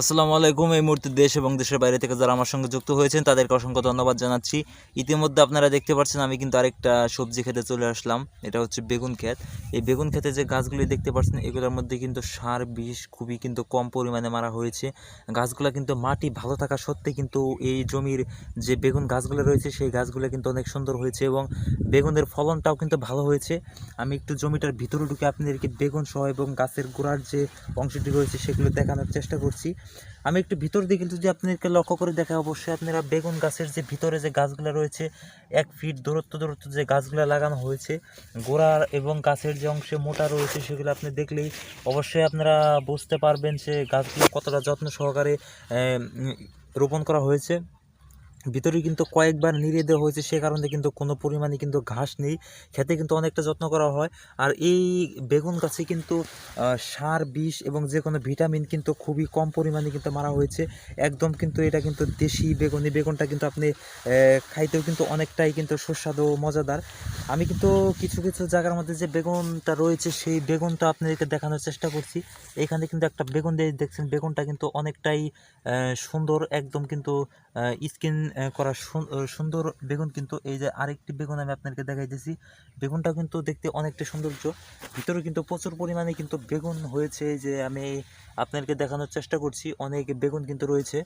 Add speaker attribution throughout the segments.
Speaker 1: আসসালামু আলাইকুম। এই মুহূর্তে দেশ এবং দেশের বাইরে থেকে যারা আমার সঙ্গে যুক্ত হয়েছেন, তাদেরকে অসংখ্য ধন্যবাদ জানাচ্ছি। ইতিমধ্যে আপনারা দেখতে পাচ্ছেন, আমি কিন্তু আরেকটা সবজি খেতে চলে আসলাম। এটা হচ্ছে বেগুন ক্ষেত। এই বেগুন ক্ষেতে যে গাছগুলি দেখতে পাচ্ছেন, এগুলোর মধ্যে কিন্তু সার বিষ খুবই কিন্তু কম পরিমাণে মারা হয়েছে। গাছগুলো কিন্তু মাটি ভালো থাকা সত্ত্বে কিন্তু এই জমির যে বেগুন গাছগুলো রয়েছে, সেই গাছগুলো কিন্তু অনেক সুন্দর হয়েছে এবং বেগুনের ফলনটাও কিন্তু ভালো হয়েছে। আমি একটু জমিটার ভিতরে ঢুকে আপনাদেরকে বেগুন সহ এবং গাছের গোড়ার যে অংশটি রয়েছে, সেগুলো দেখানোর চেষ্টা করছি। আমি একটু ভিতর দিকে যদি আপনাদেরকে লক্ষ্য করে দেখা অবশ্যই আপনারা বেগুন গাছের যে ভিতরে যে গাছগুলো রয়েছে, এক ফিট দূরত্ব দূরত্ব যে গাছগুলো লাগানো হয়েছে, গোড়ার এবং গাছের যে অংশে মোটা রয়েছে সেগুলো আপনি দেখলেই অবশ্যই আপনারা বুঝতে পারবেন যে গাছগুলো কতটা যত্ন সহকারে রোপণ করা হয়েছে। ভিতরে কিন্তু কয়েকবার নিড়িয়ে দেওয়া হয়েছে, সে কারণে কিন্তু কোনো পরিমাণে কিন্তু ঘাস নেই। খেতে কিন্তু অনেকটা যত্ন করা হয়। আর এই বেগুন গাছে কিন্তু সার, বিষ এবং যে কোনো ভিটামিন কিন্তু খুবই কম পরিমাণে কিন্তু মারা হয়েছে। একদম কিন্তু এটা কিন্তু দেশি বেগুন। এই বেগুনটা কিন্তু আপনি খাইতেও কিন্তু অনেকটাই কিন্তু সুস্বাদু মজাদার। আমি কিন্তু কিছু কিছু জায়গার মধ্যে যে বেগুনটা রয়েছে, সেই বেগুনটা আপনাদেরকে দেখানোর চেষ্টা করছি। এখানে কিন্তু একটা বেগুন দিয়ে দেখছেন, বেগুনটা কিন্তু অনেকটাই সুন্দর, একদম কিন্তু স্কিন করা সুন- সুন্দর বেগুন কিন্তু এই যে আরেকটি বেগুন আমি আপনাদেরকে দেখাইতেছি। বেগুনটা কিন্তু দেখতে অনেকটা সৌন্দর্য। ভিতরে কিন্তু প্রচুর পরিমাণে কিন্তু বেগুন হয়েছে যে আমি আপনাদেরকে দেখানোর চেষ্টা করছি। অনেক বেগুন কিন্তু রয়েছে।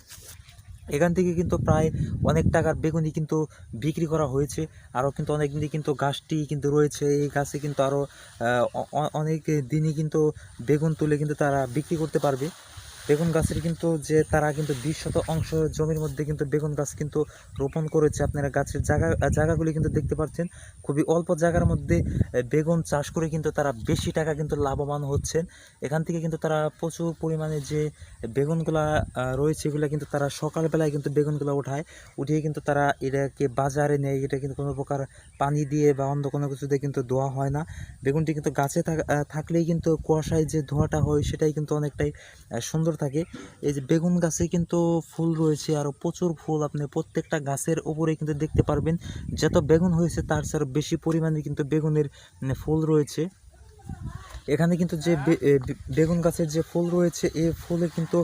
Speaker 1: এখান থেকে কিন্তু প্রায় অনেক টাকার বেগুনই কিন্তু বিক্রি করা হয়েছে। আরও কিন্তু অনেক দিনই কিন্তু গাছটি কিন্তু রয়েছে। এই গাছে কিন্তু আরও অনেক দিনই কিন্তু বেগুন তুলে কিন্তু তারা বিক্রি করতে পারবে। বেগুন গাছের কিন্তু যে তারা কিন্তু বিশ শত অংশ জমির মধ্যে কিন্তু বেগুন গাছ কিন্তু রোপণ করেছে। আপনারা গাছের জায়গা জায়গাগুলি কিন্তু দেখতে পাচ্ছেন। খুবই অল্প জায়গার মধ্যে বেগুন চাষ করে কিন্তু তারা বেশি টাকা কিন্তু লাভবান হচ্ছেন। এখান থেকে কিন্তু তারা প্রচুর পরিমাণে যে বেগুনগুলা রয়েছে এগুলো কিন্তু তারা সকালবেলায় কিন্তু বেগুনগুলো উঠায় উঠিয়ে কিন্তু তারা এটাকে বাজারে নেয়। এটা কিন্তু কোনো প্রকার পানি দিয়ে বা অন্য কোনো কিছু দিয়ে কিন্তু ধোয়া হয় না। বেগুনটি কিন্তু গাছে থাক- থাকলেই কিন্তু কুয়াশায় যে ধোয়াটা হয় সেটাই কিন্তু অনেকটাই আহ, সুন্দর থাকে। এই যে বেগুন গাছে কিন্তু ফুল রয়েছে আরও প্রচুর ফুল। আপনি প্রত্যেকটা গাছের উপরে কিন্তু দেখতে পারবেন যত বেগুন হয়েছে তার চেয়ে বেশি পরিমাণে কিন্তু বেগুনের ফুল রয়েছে। এখানে কিন্তু যে বেগুন গাছের যে ফুল রয়েছে এই ফুলে কিন্তু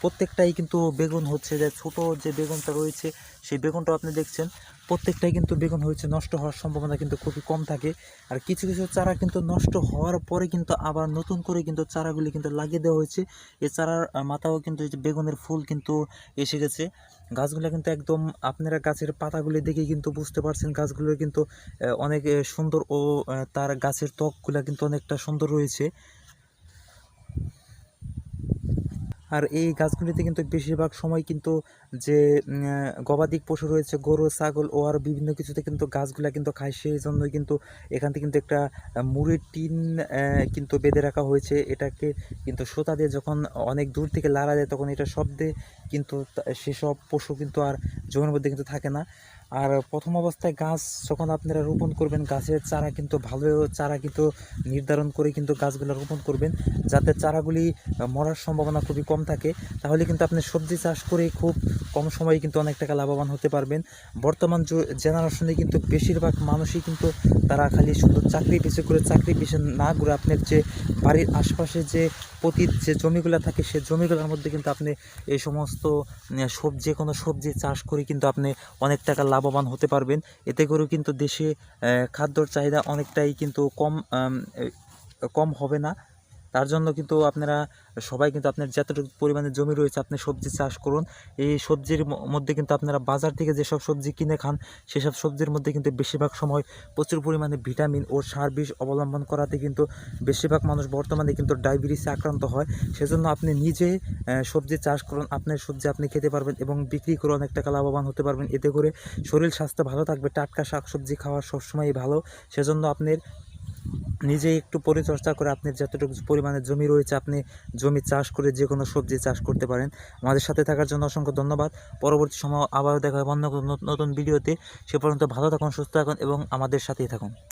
Speaker 1: প্রত্যেকটাই কিন্তু বেগুন হচ্ছে। যে ছোট যে বেগুনটা রয়েছে, সেই বেগুনটা আপনি দেখছেন। প্রত্যেকটাই কিন্তু বেগুন হয়েছে নষ্ট হওয়ার সম্ভাবনা কিন্তু খুবই কম থাকে। আর কিছু কিছু চারা কিন্তু নষ্ট হওয়ার পরে কিন্তু আবার নতুন করে কিন্তু চারাগুলি কিন্তু লাগিয়ে দেওয়া হয়েছে। এই চারার মাথাও কিন্তু এই যে বেগুনের ফুল কিন্তু এসে গেছে। গাছগুলো কিন্তু একদম আপনারা গাছের পাতাগুলি দেখে কিন্তু বুঝতে পারছেন, গাছগুলো কিন্তু অনেক সুন্দর ও তার গাছের ত্বকগুলো কিন্তু অনেকটা সুন্দর রয়েছে। আর এই গাছগুলিতে কিন্তু বেশিরভাগ সময় কিন্তু যে গবাদি পশু রয়েছে, গরু, ছাগল ও আর বিভিন্ন কিছুতে কিন্তু গাছগুলা কিন্তু খায়। সেই জন্যই কিন্তু এখান থেকে কিন্তু একটা মুড়ির টিন কিন্তু বেঁধে রাখা হয়েছে। এটাকে কিন্তু সুতা দিয়ে যখন অনেক দূর থেকে লাড়া দেয়, তখন এটা শব্দে কিন্তু সেসব পশু কিন্তু আর জমির মধ্যে কিন্তু থাকে না। আর প্রথম অবস্থায় গাছ যখন আপনারা রোপণ করবেন, গাছের চারা কিন্তু ভালো চারা কিন্তু নির্ধারণ করে কিন্তু গাছগুলো রোপণ করবেন। যাতে চারাগুলি মরার সম্ভাবনা খুবই কম থাকে, তাহলে কিন্তু আপনি সবজি চাষ করে খুব কম সময়ে কিন্তু অনেক টাকা লাভবান হতে পারবেন। বর্তমান জেনারেশনে কিন্তু বেশিরভাগ মানুষই কিন্তু তারা খালি শুধু চাকরি পিছু করে চাকরি পিছু না ঘুরে আপনার যে বাড়ির আশপাশে যে পতিত যে জমিগুলো থাকে, সে জমিগুলোর মধ্যে কিন্তু আপনি এই সমস্ত সবজি, কোনো সবজি চাষ করে কিন্তু আপনি অনেক টাকা লাভবান হতে পারবেন। এতে করেও কিন্তু দেশে খাদ্যর চাহিদা অনেকটাই কিন্তু কম কম হবে না। তার জন্য কিন্তু আপনারা সবাই কিন্তু আপনার যতটুকু পরিমাণে জমি রয়েছে আপনি সবজি চাষ করুন। এই সবজির মধ্যে কিন্তু আপনারা বাজার থেকে যেসব সবজি কিনে খান, সেসব সবজির মধ্যে কিন্তু বেশিরভাগ সময় প্রচুর পরিমাণে ভিটামিন ও সার বিষ অবলম্বন করাতে কিন্তু বেশিরভাগ মানুষ বর্তমানে কিন্তু ডায়াবেটিসে আক্রান্ত হয়। সেজন্য আপনি নিজে সবজি চাষ করুন, আপনার সবজি আপনি খেতে পারবেন এবং বিক্রি করে অনেক টাকা লাভবান হতে পারবেন। এতে করে শরীর স্বাস্থ্য ভালো থাকবে, টাটকা শাকসবজি খাওয়া সবসময়ই ভালো। সেজন্য আপনার নিজে একটু পরিচর্যা করে আপনি যতটুকু পরিমাণে জমি রয়েছে, আপনি জমি চাষ করে যে কোনো সবজি চাষ করতে পারেন। আমাদের সাথে থাকার জন্য অসংখ্য ধন্যবাদ। পরবর্তী সময় আবারও দেখা হবে অন্য নতুন ভিডিওতে। সে পর্যন্ত ভালো থাকুন, সুস্থ থাকুন এবং আমাদের সাথেই থাকুন।